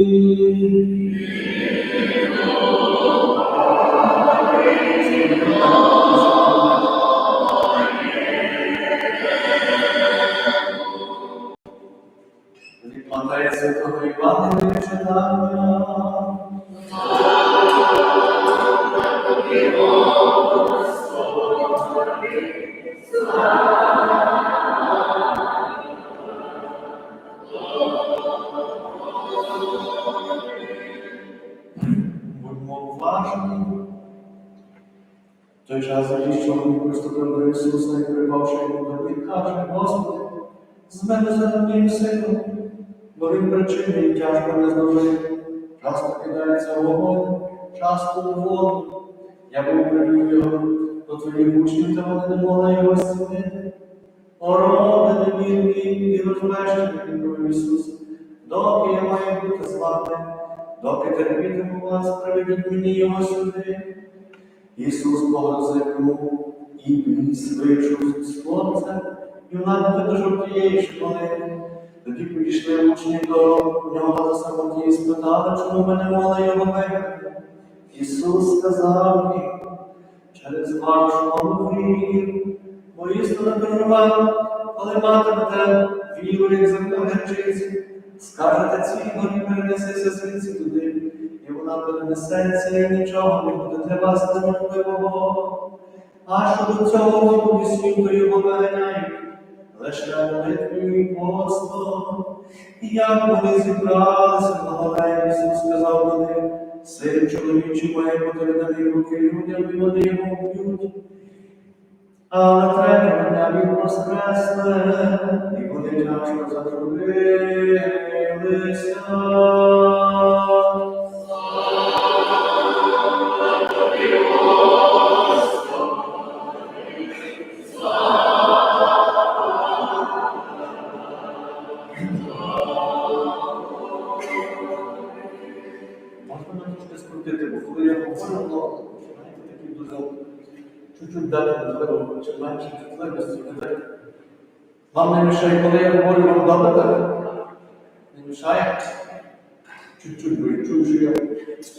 Від він причинний тяжко не здоровий. Часто кидається в вогонь, часто у воду. Я був привів його до твоїх учнів, та вони не могли його зцінити. Ороди невірні і розбещені, відповів Ісус, доки я маю бути з вами, доки терпітиму вас, приведіть мені його сюди. Ісус погрозив йому і вийшов з хлопця, і вона видержав тієї школи. Тоді підійшли учні до нього до самоті і спитали, чому ми не могли його вигнати. Ісус сказав їм, через вашу віру, бо істина вам, коли матимете віру, як закон гречиці, скажете цій горі перенесися звідси туди, і вона перенесеться, і нічого не буде для вас неможливого. А щодо цього вісню, то його виганяють, лише молитвою і постом. Як вони зібралися Галеї, Ісус сказав до них, син чоловічий має відданий руки людям, і вони його вб'ють. А на третього дня він воскресне, і вони тяжко затрудилися. Можна менше чутливості людей. Вам не мішає, коли я говорю, вам добре? Не мішає? Чуть-чуть, бо чую, що я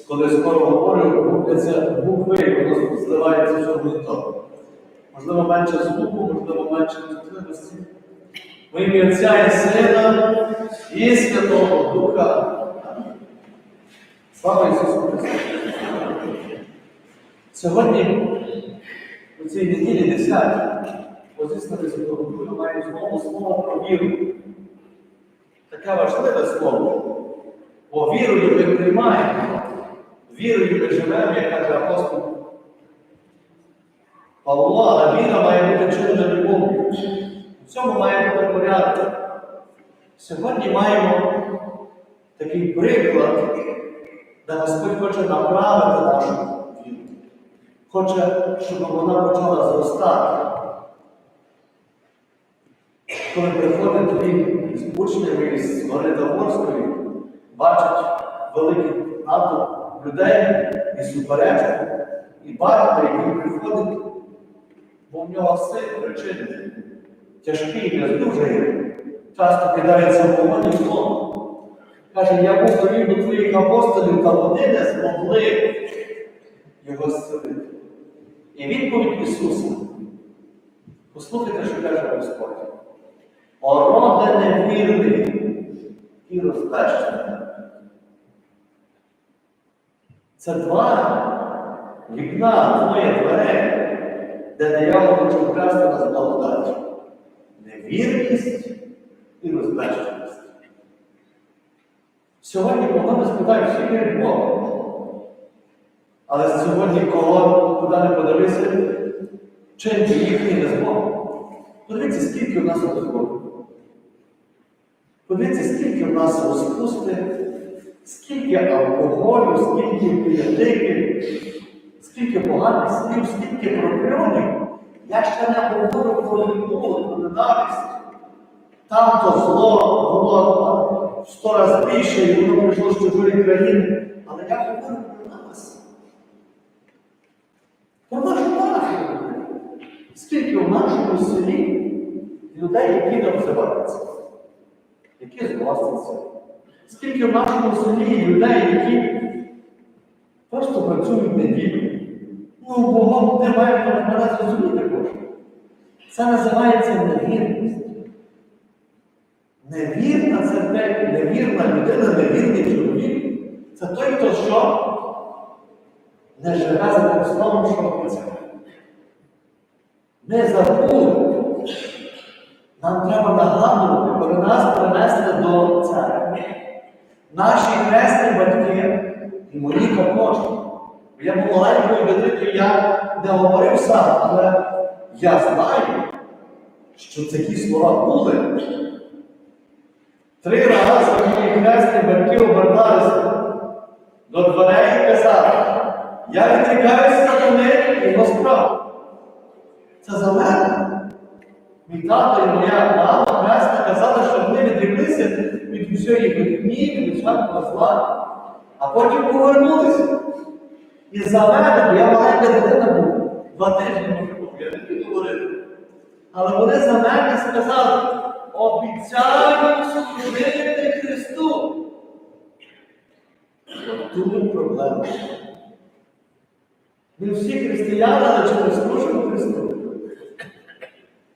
коли скоро говорю, губляться букви, і воно зливається все в то. Можливо, менше звуку, можливо, менше чутливості. В ім'я Отця і Сина і Святого Духа. Слава Ісусу Христу! Сьогодні, у цій неділі 10, позиціонери Святого Духа мають знову слово про віру. Таке важливе слово. Бо вірою ми приймаємо, вірою ми живемо, як каже апостол Павло, але віра має бути чудо любов'ю. В цьому має бути порядок. Сьогодні маємо такий приклад, де Господь хоче направити нашу. Хоче, щоб вона почала зростати. Коли приходить він з учнями із гори Таворської, бачить великий натовп людей і суперечку, і батько, який приходить, бо в нього син причини тяжкий, нездужий, часто кидається в вогонь і. Каже, я був до твоїх апостолів, та вони не змогли його зцілити. І відповідь Ісуса. Послухайте, що каже Господь. Ороде невірний і розпещений. Це два вікна, двоє дверей, де диявол хоче вкрасти нас благодать. Невірність і розпещеність. Сьогодні кого ми спитаємо, вірять в Бога. Але сьогодні кого куди не подивися, чим чи їхній не з Подивіться, скільки в нас розходу. Подивіться, скільки в нас розпусти, скільки алкоголю, скільки п'ятики, скільки поганих слів, скільки прокльонів. Я ще не говорю про любов, про ненависть. Там то зло було в сто разів більше, і воно прийшло з чужої країни. Але я говорю про нас. Про нашу парафію. Скільки в нашому селі людей, які не обзиваються, які згласяться, Скільки в нашому селі людей, які просто працюють неділю. Ну, Богом не має мене зрозуміти кожен. Це називається невірність. Невірна це те, невірна людина, невірний чоловік. Це той, хто що не живе за словом, що обіцяє. Не забули. Нам треба нагадувати, коли нас принесли до церкви. Наші хресні батьки і мої також. Я був маленькою дитиною, я не говорив сам, але я знаю, що такі слова були. Три рази мої хресні батьки оберталися до дверей і казали, я відрікаюся до них і розправ. Це за мене. Мій тато і моя мама хресна казали, що вони відріклися від усієї брехні, від усякого зла, а потім повернулися. І за мене, я маленька дитина був, два тижні не міг говорити. Але вони за мене сказали, обіцяю служити Христу. Тут проблема. Ми всі християни, але ми служимо Христу?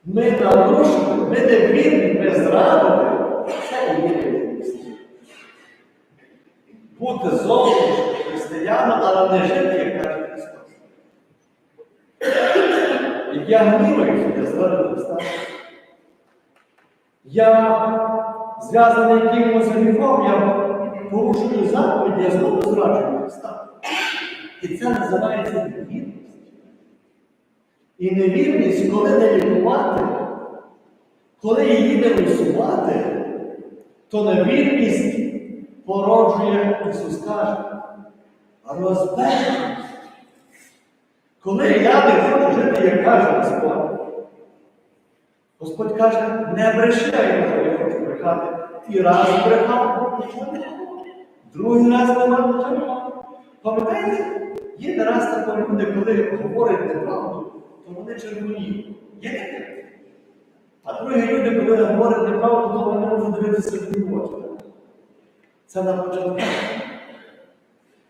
Ми нарушили, ми не вірні, ми зрадили. Це і є вірність. Бути зовнішнім християном, але не жити, як каже Христос. Я гніваюся, я зрадив Христа. Я зв'язаний якимось гріхом, я порушую заповіді, я знову зраджую Христа. І це називається невірність. І невірність, коли не лікувати, коли її не усувати, то невірність породжує, Ісус каже, розбежність. Коли я не хочу жити, як каже Господь, Господь каже, не бреши, я я хочу брехати. І раз брехав, не. Другий раз нічого. Пам'ятаєте, є не раз такі люди, коли говорять неправду, то вони червоніють. Є? А другі люди, коли говорять неправду, то вони можуть дивитися в очі. Це на початку.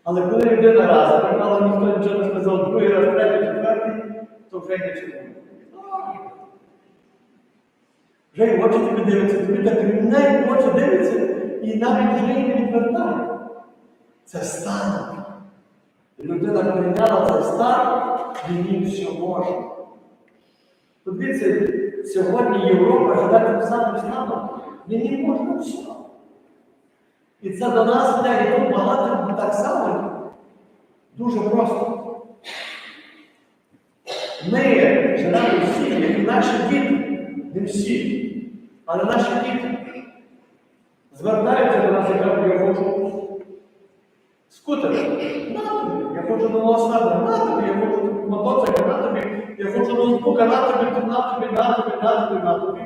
Але коли людина раз брехала, ніхто нічого не сказав, другий раз, третій, четвертий, то вже не червоніє. Вже й очі тобі дивиться, тобі так рівне в очі дивиться і навіть вже її не відвертає. Це стан. Людина прийняла цей стан, і їй все можна. Подивіться, сьогодні Європа живе тим самим станом, мені можна все. І це до нас і багато так само. Дуже просто. Ми живемо всі, як і наші діти, не всі, але наші діти звертаються до нас кажуть, я хочу скутер, на тобі, я хочу нового садра, на тобі, я хочу мотоцикл, на тобі, я хочу на тобі, на тобі, на тобі.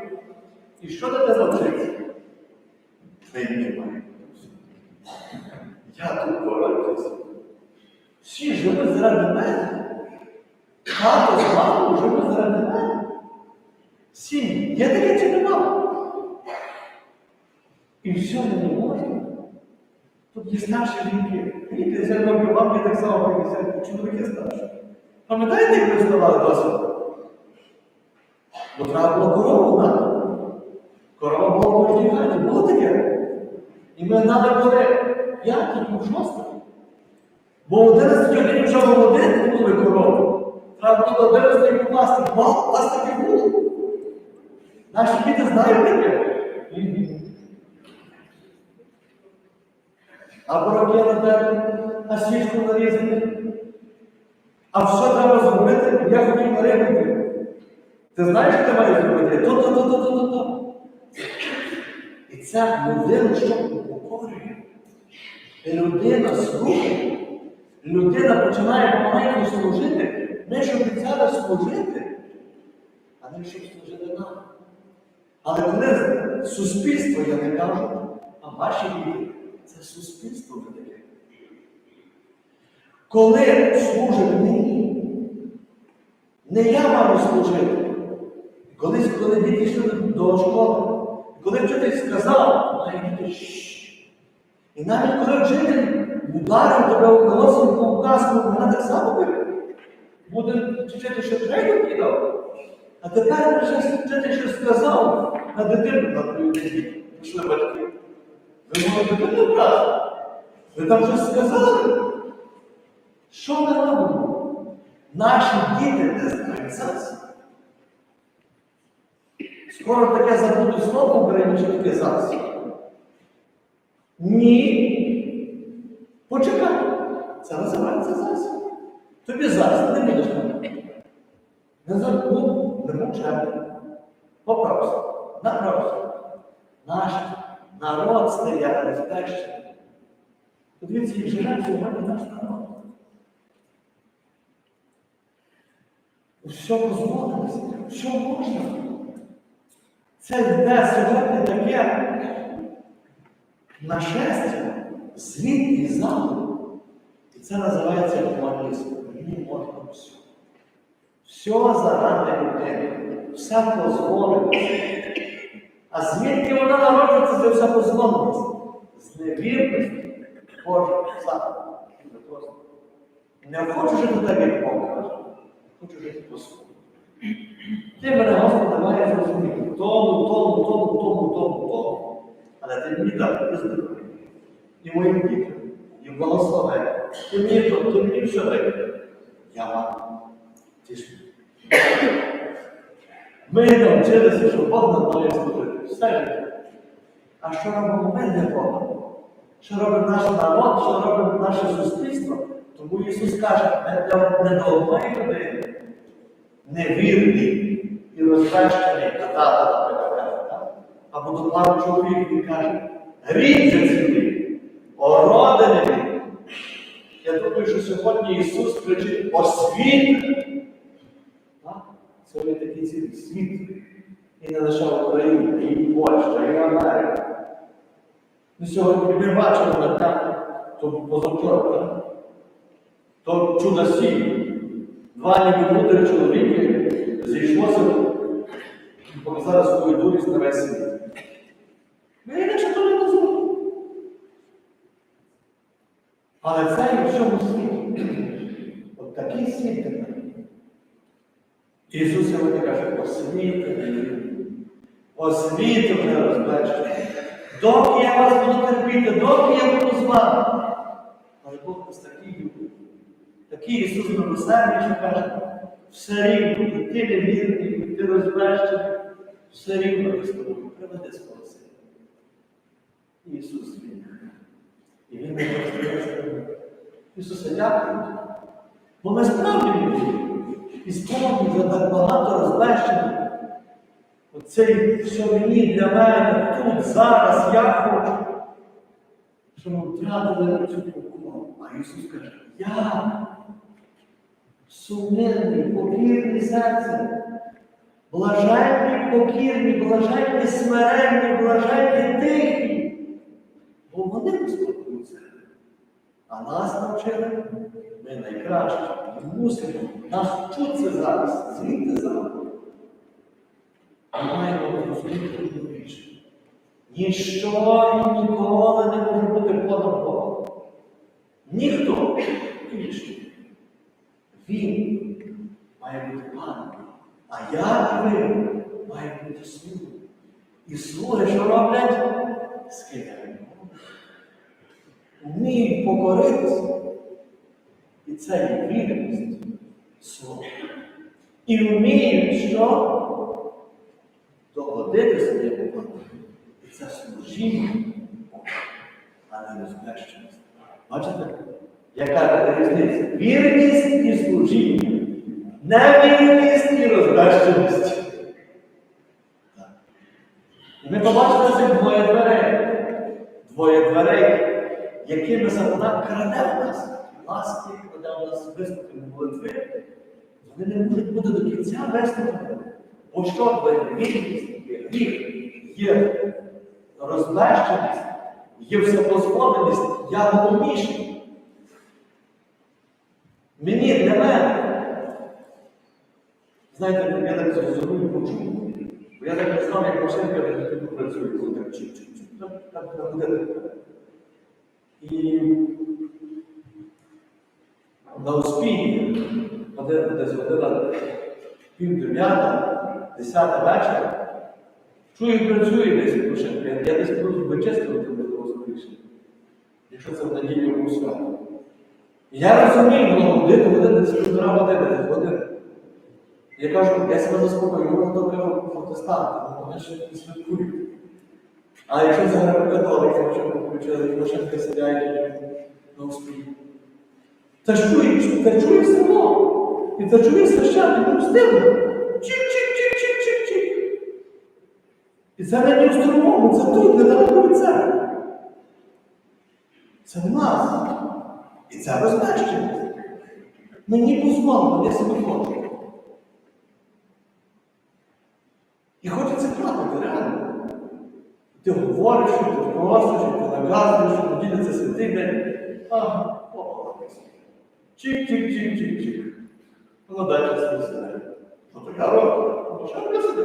І що тебе навчиться? Ти не маєш. Я тут боротися. Всі живуть заради мене. Тато з мамою живуть заради мене. Сім'ї. Є таке чи нема? І все не можна. Тут є старші жінки. 50 років, вам так само 50, чоловіки старші. Пам'ятаєте, як ви вставали досвід? Бо треба було корову дати. Корова була в кожній хаті. Було таке? І ми треба були п'яті, і шості. Бо в 11 годині вже молодити були корови. Треба було до 11 покласти. Бал, вас таке було. Наші діти знають таке. А пороки на тебе, а свічку нарізати. А все треба зробити, я хотів нарізати. Ти знаєш, що ти маєш зробити? То, то. І ця людина, що упокорює. І людина слухає. Людина починає помаленьку служити, не щоб обіцяла служити, а не щоб служити нам. Але коли суспільство, я не кажу, а ваші діти, це суспільство таке. Коли служить мені, не я маю служити. Колись, коли діти йшли до школи, коли вчитель сказав, має діти, «Шшш, І навіть коли вчитель ударив тебе голосом по указку, вона так само буде. Буде вчити, що трейду кидав. А тепер вчитель щось сказав на дитину на твою. Пішли батьки. Ви можете дитину брати? Ви там щось сказали? Що ми робимо? Наші діти не знають ЗАГС. Скоро таке забуду в Україні, таке ЗАГС. Ні. Почекай. Це називається ЗАГС. Тобі ЗАГС не будеш. Не забув, не мовчав. Поправся. Направся. Наш народ стає безпечним. Подивіться, як живе сьогодні наш народ. Що дозволилося, що можна. Це йде сьогодні таке нашестя, звід і заду. І це називається гуманізм. Мені можна все. Все заради людини. Все дозволилося. А звідки вона народиться, це все дозволилося? З невірності Боже сам. Не хочу жити так, як Бог каже. Хочу жити по-своєму. Ти мене, Господи, має зрозуміти. Тому, тому, тому, тому, тому, тому. Але ти мені дав визнати. І моїм дітям, і благословення. Ти мені то, ти мені все даєш. Я вам тішу. Ми навчилися, що Бог нам має служити. Все. А що робимо ми для Бога? Що робить наш народ, що робить наше суспільство? Тому Ісус каже, не до, не до людини, невірний і розбещений катати, наприклад, або до пару чоловік він каже, же цілий, ородини. Я думаю, що сьогодні Ісус кричить освіт. Так? Сьогодні такий цілий світ. І не лише Україна, і Польща, і Америка. Ми сьогодні ми бачили на так, то позавчора? То чудо сім. Два ніби чоловіки зійшлося і показали свою дурість на весь світ. Ми інакше то не дозволимо. Але це і в всьому світі. От такий світ тепер. Ісус сьогодні каже, освіти, освіти не розбачте. Доки я вас буду терпіти, доки я буду з вами. Але Бог нас такий любить. Такий Ісус милосердний, що каже, все рівно, ти невірний, і ти розбещений, все рівно тобою приведи свого. Ісус він. І Він не розбирається. Ісусе, дякую. Бо ми справді люди. І справді вже так багато розбещених. Оцей все мені для мене тут, зараз, я хочу. Що ми втратили цю покору. А Ісус каже, я сумнівний, покірний серце. Блаженні покірні, блаженні смиренні, блаженні тихі. Бо вони поспілкуються. А нас навчили, ми найкраще, ми мусимо, нас вчуться зараз, звідти зараз. Ми маємо розуміти більше. Ніщо і ніколи не може бути понад. Ніхто більше. Він має бути паном. А я і ви має бути слугою. І слуги, що роблять? Скидають. Вміють покоритися. І це є вірність слова. І вміють що? Догодити своє Богу. І це служіння а не розбещеність. Бачите? Яка різниця? Вірність і служіння. Невірність і розбещеність. І ми побачили цих двоє дверей. Двоє дверей, якими сатана краде в нас. Ласки, краде в нас виступи молитви. Вони не можуть бути до кінця вислухати. Бо що ви невірність, є гріх, є розбещеність, є всепозволеність, я головніший. Мені для мене. Знаєте, я так зрозумію, почув. Бо я так не знав, як машинка працює, коли так так, буде. І на година десь година пів дев'ята, десята вечора, чую, працює десь машинка. Я, десь вичистувати до того скоріше. Якщо це в неділю в свято. Я розумію, воно годину, годину, десь півтора години, десь години. Я кажу, я себе заспокою, може добре протестанти, вони ще не святкують. А якщо це греко-католики, якщо ми включили, і машинки сидять на успіху. Ж чує, це чує село. І це чує священник, ну стило. Чик-чик-чик-чик-чик-чик. І це не в це тут, недалеко від церкви. Це в нас. І це безпечність. Мені дозволено, я собі хочу. І хочеться плакати, реально. Ти говориш, що ти просиш, що ти наказуєш, що неділя це святий день. Ага. Чик-чик-чик-чик-чик. Далі собі сидить. Ну, така робота. Ну, що ви собі?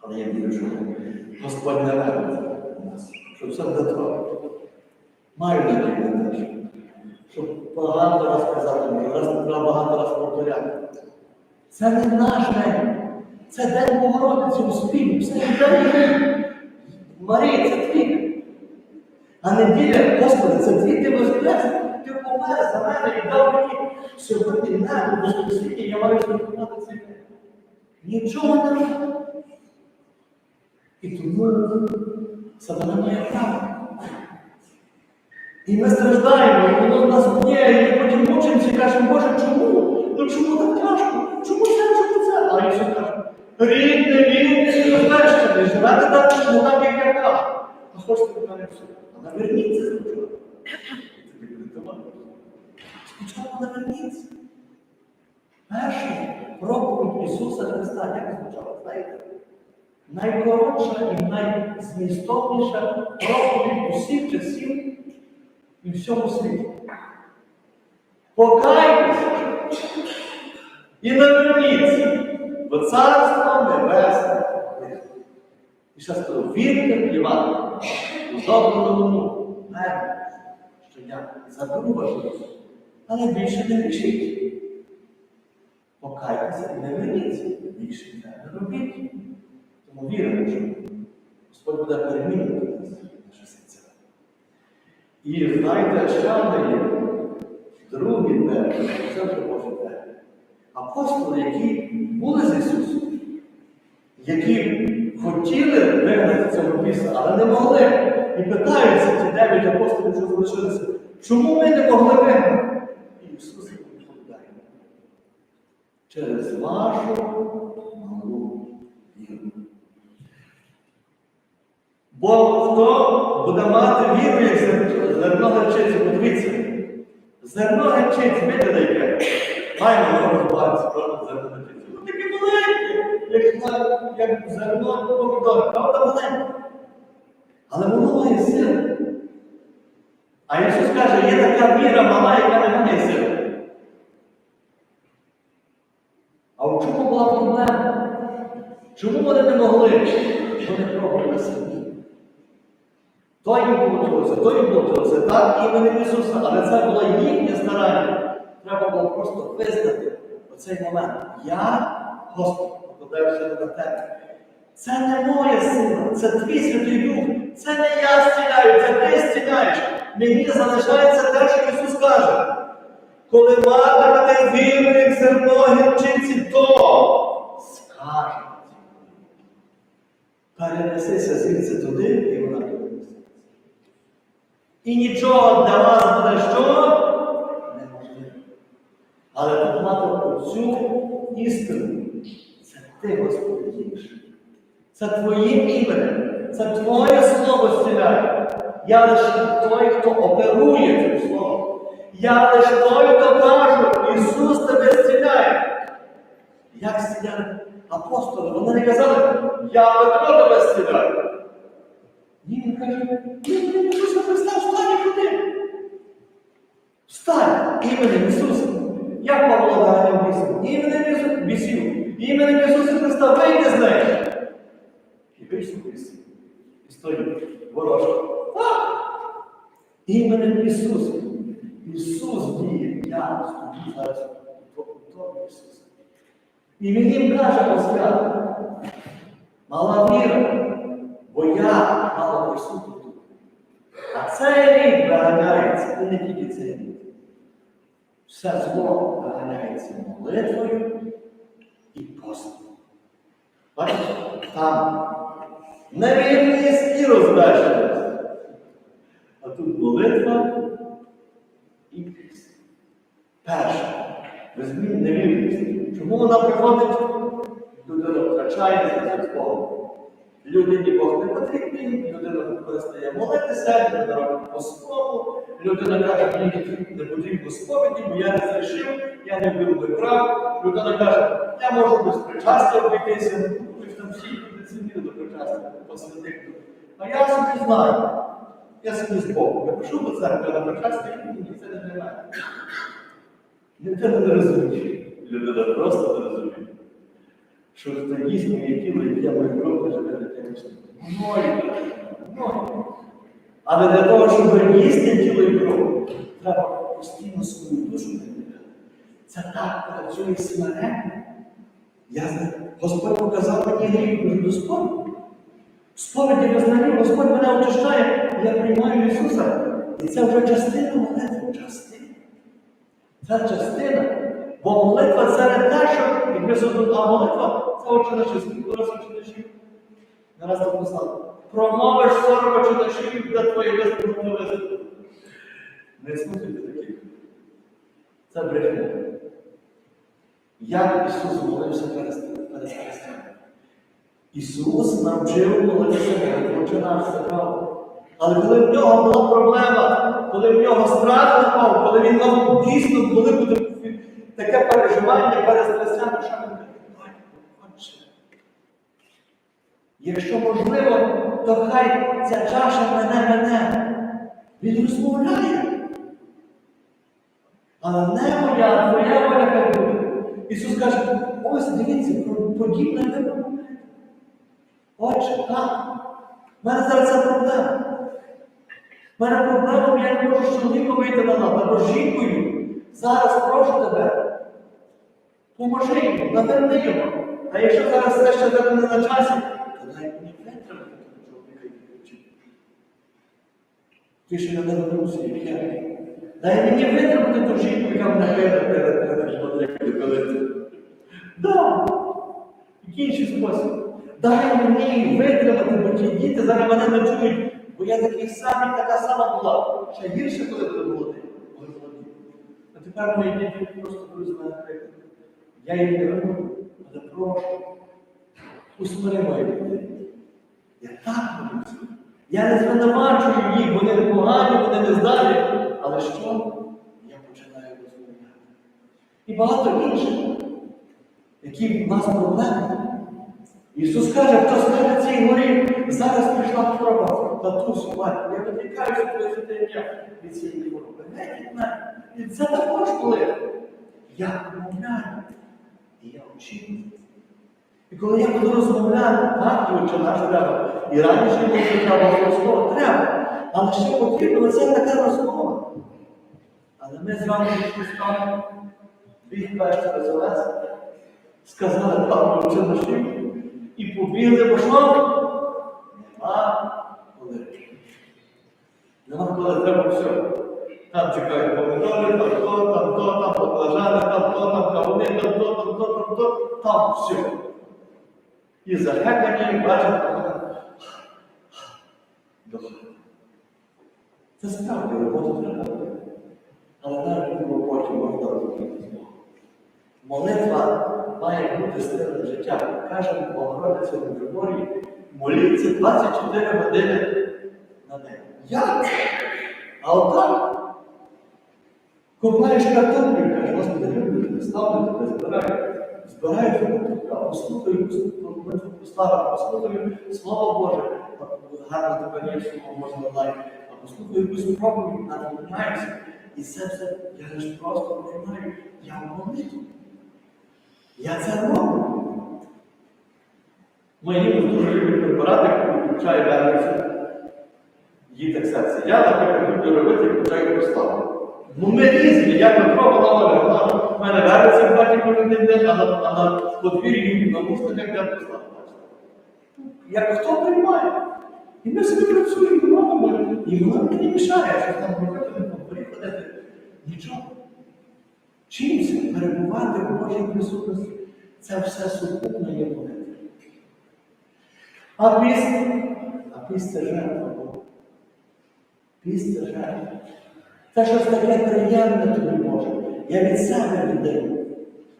Але я вірю, що Господь не робить нас, що все добре. Маю надію щоб багато раз казати, раз не треба багато раз повторяти. Це не наш день. Це день Богородиці у спільні. Це не день Марії, це твій. А неділя, Господи, це твій ти воскрес. Ти помер за мене і дав мені сьогодні небо Воскресіння, я маю святкувати цей день. Нічого не робив. І тому сатана має право. І ми страждаємо, і воно нас б'є, і потім мучимося і кажемо, Боже, чому? Ну чому так тяжко? Чому це, чому це? А Ісус каже, рідне, рідне, і розбещений, живете так, не так, як я кажу. А хочете мене все. Наверніться спочатку. Спочатку наверніться. Перший проповідь Ісуса Христа, як звучало, знаєте? Найкоротша і найзмістовніша проповідь усіх часів і всьому світі. Покайтеся і наверніться, бо царство небесне. І ще скажу, вірте Івана, у новину, мене, що я заберу вашу але більше не грішіть. Покайтеся і не верніться, більше не робіть. Тому віримо, що Господь буде перемінювати нас, наше серця. І знаєте, ще одне є, другий день, це вже Божий день. Апостоли, які були з Ісусом, які хотіли вигнати цього біса, але не могли. І питаються ті дев'ять апостолів, що залишилися, чому ми не могли вигнати? І Ісус відповідає. Через вашу малу віру. Бо хто буде мати віру, як зерно гречиці, подивіться, зерно гречиці, видите, яке? Маємо розбавитися, правда, зерно гречиці. Ну таке маленьке, як, зерно помідор, правда, маленьке. Але воно має силу. А Ісус каже, є така віра мала, яка не має сили. А в чому була проблема? Чому вони не могли? Вони пробували самі. То їм вийшло, то їм вийшло, так іменем Ісуса, але це було їхнє старання. Треба було просто визнати оцей момент. Я, Господь, покладаюся на тебе. Це не моя сила, це твій святий Дух. Це не я зціляю, це ти зціляєш. Мені залишається те, що Ісус каже. Коли матимете віру, як зерно гірчиці, то скажете. Перенесися звідси туди, і. І нічого для вас буде що? Неможливо. Але тут мати цю істину. Це ти, Господи, дієш. Це твоїм іменем. Це Твоє слово зціляє. Я лише той, хто оперує цим словом. Я лише той, хто каже, Ісус тебе зціляє. Як зціляли апостоли? Вони не казали, я Петро тебе зціляю. Ні, він каже, іменем Ісуса Христа Встань іменем Ісуса. Як Павло бісів? Іменем бісів. Іменем Ісуса Христа вийди з неї. І І вийшов і стоїть ворожка. Іменем Ісуса. Ісус діє, я стою зараз у Ісуса. І він їм каже посвята, мала віра, бо я мала присутню. А цей рік виганяється, і не тільки цей рік. Все зло виганяється молитвою і постом. Бачите, там невірність і розбещеність. А тут молитва і піст. Візьміть невірність. Чому вона приходить? Людина втрачає з Богом. Людині Бог не потрібний, людина перестає молитися, людина робить по-своєму, людина каже, мені не потрібно сповіді, бо я не зрішив, я не би прав. Людина каже, я можу без причастя обійтися, ж там всі прицінили до причастя посвятих. А я собі знаю, я собі з Богом. Я пишу до церкви на причастя, і мені це не тримає. Людина не розуміє. Людина просто не розуміє. Що моє тіло, і я мою кров, живе вічно. Мною, мною. Але для того, щоб їсти тіло і кров, треба постійно свою душу не. Це так працює смиренно. Я Господь показав мені гріх до сповіді. Сповіді визнанню Господь мене очищає, я приймаю Ісуса. І це вже частина молитви, частина. Це частина. Бо молитва це не те, що якби зробив, а молитва це наші, скільки раз наші. Не раз написав. Промовиш сорок очі наші, де твоє висловлення висвітло. Не слухайте таких. Це брехня. Як Ісус молився перед перед Христом? Ісус навчив молитися, починався право. Але коли в нього була проблема, коли в нього страх напав, коли він мав дійсно таку- таке переживання каже, Отче, Якщо можливо, то хай ця чаша мене мене. Він розмовляє. Але не моя, твоя хай буде. Ісус каже, ось дивіться, подібне ви промовляєте. Отче, так. У мене зараз ця проблема. У мене проблема, я не можу з чоловіком вийти на лад, або жінкою. Зараз прошу тебе. Поможи йому, наверни його. А якщо зараз це ще тебе не на часі, то дай мені витримати чоловіка і. Ти ще не навернувся, як я. Дай мені витримати ту жінку, яка мене перед перед коли. Да. Який інший спосіб? Дай мені витримати, бо ті діти зараз мене не чують, бо я такий самий, така сама була. Ще гірше, коли молоді. Коли. А тепер мої діти просто будуть мене приклад. Я їх не роблю, але прошу. Усмири дітей. Я так молюся. Я не звинувачую їх, вони не погані, вони не здалі. Але що? Я починаю розмовляти. І багато інших, які в нас проблеми. Ісус каже, хто скаже цій горі, зараз прийшла хвороба, татусю, мать, я відвікаюся твоє святе від цієї хвороби. Геть від мене. І це також коли я промовляю, і я очікую. І коли я буду розмовляти, так, і наш треба, і раніше було треба обов'язково треба, але ще потрібна це така розмова. Але ми з вами стали, дві перші резолес, сказали Павлу це наші, і побігли, бо що? Нема коли. Нема коли треба все. Там чекають помидори, там то, там то, там баклажани, там то, там кавуни, там то, там то, там то, там все. І захекані, і бачать, це справді роботу треба. Але навіть в роботі можна розуміти з Молитва має бути стилем життя. Каже Богородиця в Григорії, моліться 24 години на день. Як це? Купаєш картоплю, каже, Господи, люблю тебе, ставлю тебе, збираю. Тебе, а послухаю, послухаю, послухаю, послухаю Слово Боже, гарно тебе є, слово можна онлайн, а послухаю якусь проповідь, надумаюся. І це все, я ж просто приймаю, я молитву. Я це роблю. Мої дуже люблять препарати, включає верницю. Її так серце. Я, наприклад, люблю робити, включаю проставу. Ну ми різні, я Петро, вона Оля, вона в мене верниця в хаті кожен день, а на, подвір'ї на мусниках я проставу. Як хто приймає? І ми собі працюємо, робимо, і воно мені мішає, що там робити, не ходити. Нічого. Чимся перебувати в Божій присутності, це все сукупно є молитва. А піст, а піст це жертва Бога. Піст жертва. Це щось таке приємне тобі може. Я від себе віддаю.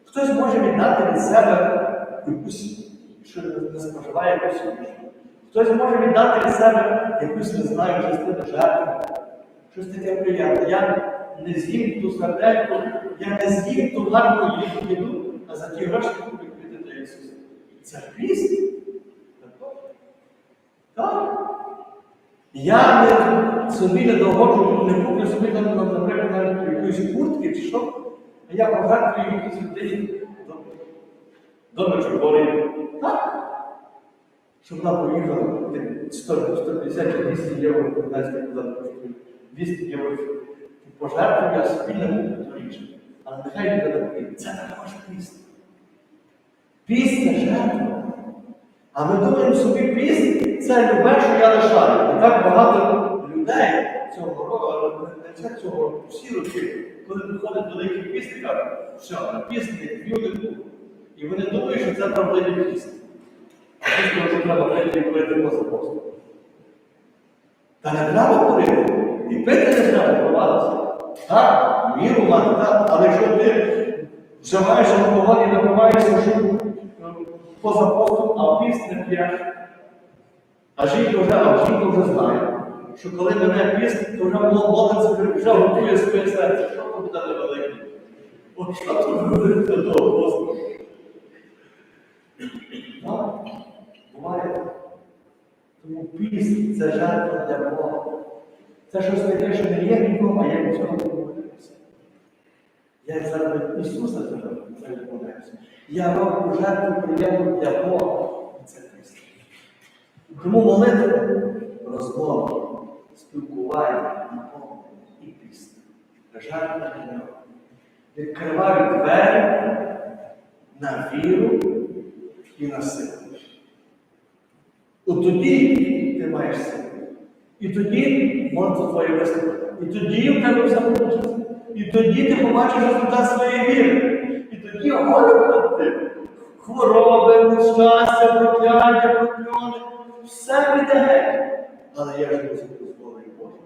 Хтось може віддати від себе якусь, що не споживає якусь їжу. Хтось може віддати від себе якусь, не знаю, частину жертви. Щось таке приємне. Я не з'їм ту сардельку, я не з'їм ту гарну їду, а за ті гроші куплю квіти для Ісуса. Це піст. Так. Я не, собі не догоджу, не куплю собі, там, наприклад, якоїсь куртки чи що, а я пожертвую якісь людей до Мечугорі. Так. Щоб вона поїхала 150 чи 200 євро, знаєте, куди коштує. 200 євро. Пожертвую я собі не річ. Але нехай буде такий. Це піст. Піст це жертва. А ми думаємо собі піст це любе, що я лишаю. І так багато людей цього року, але не це цього всі роки, коли приходить великий піст і кажуть, все, на не п'ю. І вони думають, що це правдивий піст. А піст вже треба прийти і пити поза постом. Та не треба курити. І пити не треба провадитися. Так, віру мати, так, але якщо ти вживаєш алкоголь і напиваєшся, що поза постом, а піст не п'єш. А жінка вже, а жінка вже знає, що коли мене піст, то вже молодець вже готує своє серце. Що то буде невелике? От що то буде до того посту? Так, буває. Тому піст це жертва для Бога. Це щось таке, що не є нікому, а цього відмовляюся. Я заради Ісуса це відмовляюся. Я роблю жертву приємну для Бога. І це піст. Тому молитва, розмова, спілкування, наповнення і піст. Жертва для нього. Відкривають двері на віру і на силу. От тоді ти маєш силу. І тоді молитва твоя виступить. І тоді в тебе все вийде. І тоді ти побачиш результат своєї віри. І тоді горе буде хвороби, нещастя, прокляття, прокльони. Все піде геть. Але я живу за дозволою Божою.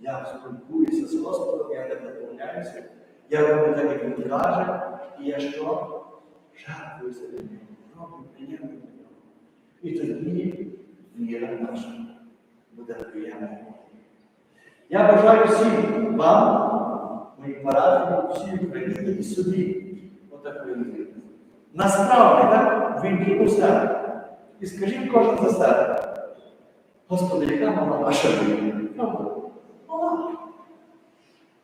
Я спілкуюся з Господом, я не наповняюся. Я роблю так, як він каже, і я що? Жертвуюся для нього. Роблю приємно для нього. І тоді віра наша буде приємною. Я бажаю всім вам, моїм парафіям, всій Україні і собі отакої. Насправді, так, війні у. І скажіть кожен за себе. Господи, яка мала ваша віра? Мала.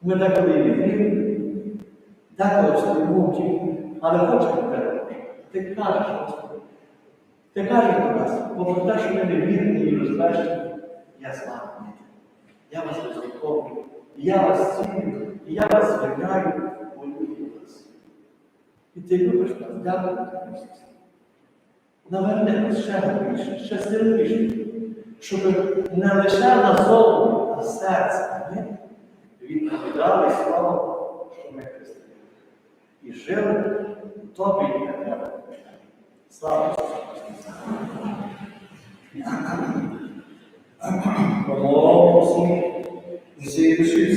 Ми деколи віримо, деколи тім, але хочемо тебе. Ти кажеш, Господи. Ти кажеш до нас, бо про те, що ми не віримо і розбежні, я з вами. Я вас розліковую, я вас ціню, і я вас звертаю, молюю вас. І ти любиш нас, дякую. Ісусе. Наверне нас ще більше, ще сильніше, щоб не лише на зову, а серце ми відповідали слово, що ми християни. І жили в тобі і на тебе. Слава Ісусу Христу! Помолимося, зійши